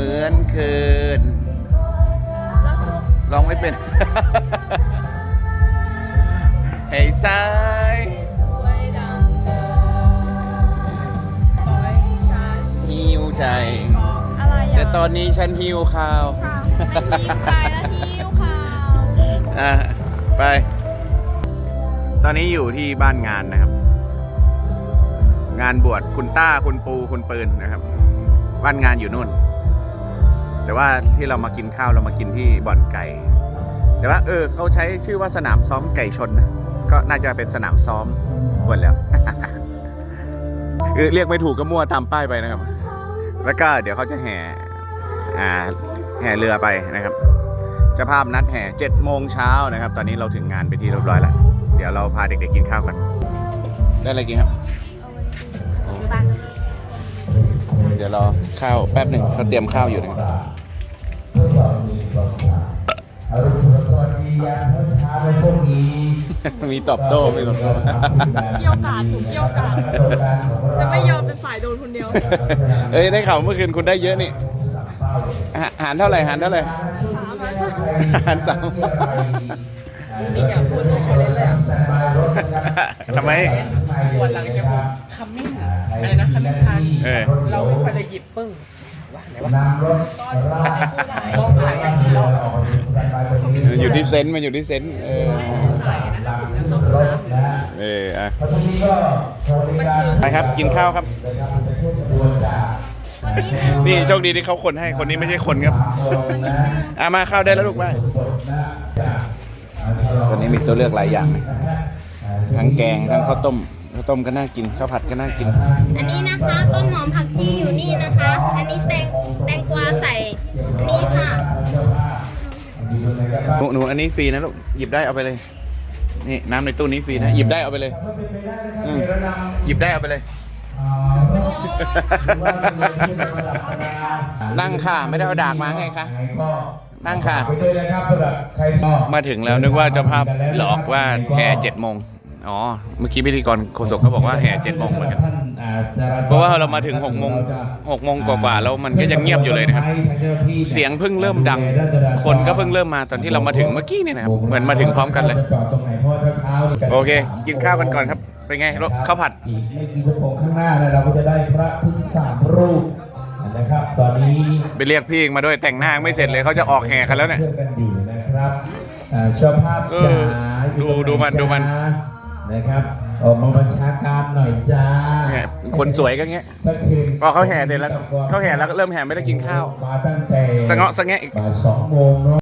เหมือนคืนแล้วก็ร้องไม่เป็น ให้สายสวยดังเดิมปล่อยฉันหิวใจของอะไรแต่อะตอนนี้ฉันหิวข้าวค่ะไม่หิวใจและหิวข้าวอะไป ตอนนี้อยู่ที่บ้านงานนะครับ งานบวชคุณต้าคุณปูคุณปืนนะครับ บ้านงานอยู่นู่น แต่ว่าที่เรามากินข้าวเรามากินที่บ่อนไก่ แต่ว่าเออเขาใช้ชื่อว่าสนามซ้อมไก่ชนนะก็น่าจะเป็นสนามซ้อมหมดแล้วเออเรียกไม่ถูกก็มั่วตามป้ายไปนะครับ แล้วก็เดี๋ยวเขาจะแห่อ่าแห่เรือไปนะครับเจ้าภาพนัดแห่เจ็ดโมงเช้านะครับ ตอนนี้เราถึงงานไปที่เรียบร้อยแล้ว เดี๋ยวเราพาเด็กๆกินข้าวกัน ได้อะไรกินครับตังเดี๋ยวรอข้าวแป๊บหนึ่งเขาเตรียมข้าวอยู่นะครับ มเช้าในพวกนี้มีตอบโต้มีตอบโต้เกี่ยวกาดถูกเกี่ยวกาดจะไม่ยอมเป็นฝ่ายโดนคนเดียว เอ้ยได้ข่าวเมื่อคืนคุณได้เยอะนี่หาหารเท่าไหร่หารเท่าไหร่สามพันหารสามนี่อยากพูดเรื่องชาเลนจ์เลยอะทำไมปวดหลังใช่ไหมคัมมิ่งอะไรนะคัมมิ่งทันเออเราวิ่งไปเลยหยิบปึ้งว่าไหนวะนำรถมองหายอย่างนี้แล้วอยู่ ที่เซนต์มันอยู่ที่เซนต์เออรถนะเอออะพอดีก็สวัสดีการไปครับกินข้าวครับเป็นผู้บริจาคนี่โชคดีที่เขาคนให้คนนี้ไม่ใช่คนครับนะอะมาข้าวได้แล้วลูกไปนะจากตอนนี้มีตัวเลือกหลายอย่างนะทั้งแกงทั้งข้าวต้มข้าวต้มก็น่ากินข้าวผัดก็น่ากิน อันนี้นะคะต้นหอมผักชีอยู่นี่นะคะ อันนี้แตงแต หนูหนูอันนี้ฟรีนะลูกหยิบได้เอาไปเลย นี่น้ำในตู้นี้ฟรีนะหยิบได้เอาไปเลยอืมหยิบได้เอาไปเลย นั่งค่ะไม่ได้เอาดากมาไงคะนั่งค่ะไปด้วยนะครับสำหรับใครที่มาถึงแล้วนึกว่าเจ้าภาพหลอกว่าแห่เจ็ดโมงอ๋อเมื่อกี้พิธีกรโฆษกเขาบอกว่าแห่เจ็ดโมงเหมือนกัน เพราะว่าเรามาถึงหกโมงหกโมงกว่าๆแล้วมันก็ยังเงียบอยู่เลยนะครับ เสียงเพิ่งเริ่มดัง คนก็เพิ่งเริ่มมาตอนที่เรามาถึงเมื่อกี้เนี่ยนะครับเหมือนมาถึงพร้อมกันเลยจอดตรงไหนเพราะว่าเท้าๆโอเค กินข้าวกันก่อนครับ เป็นไงรสข้าวผัดอีกไม่กี่ชั่วโมงข้างหน้าเนี่ยเราก็จะได้พระถึงสามรูปนะครับตอนนี้ไปเรียกพี่มาด้วยแต่งหน้ายังไม่เสร็จเลยเขาจะออกแห่กันแล้วเนี่ยเพื่อกันอยู่นะครับอ่าเจ้าภาพเอจ๋าอดูดูมันดูมันนะครับ ออกมาบัญชาการหน่อยจ้าเนี่ยคนสวยก็เงี้ยเมื่อคืนพอเขาแห่เสร็จแล้วเขาแห่แล้วก็เริ่มแห่ไม่ได้กินข้าวมาตั้งแต่สะเงาะสะแงะอีกบ่ายสองโมงเนาะ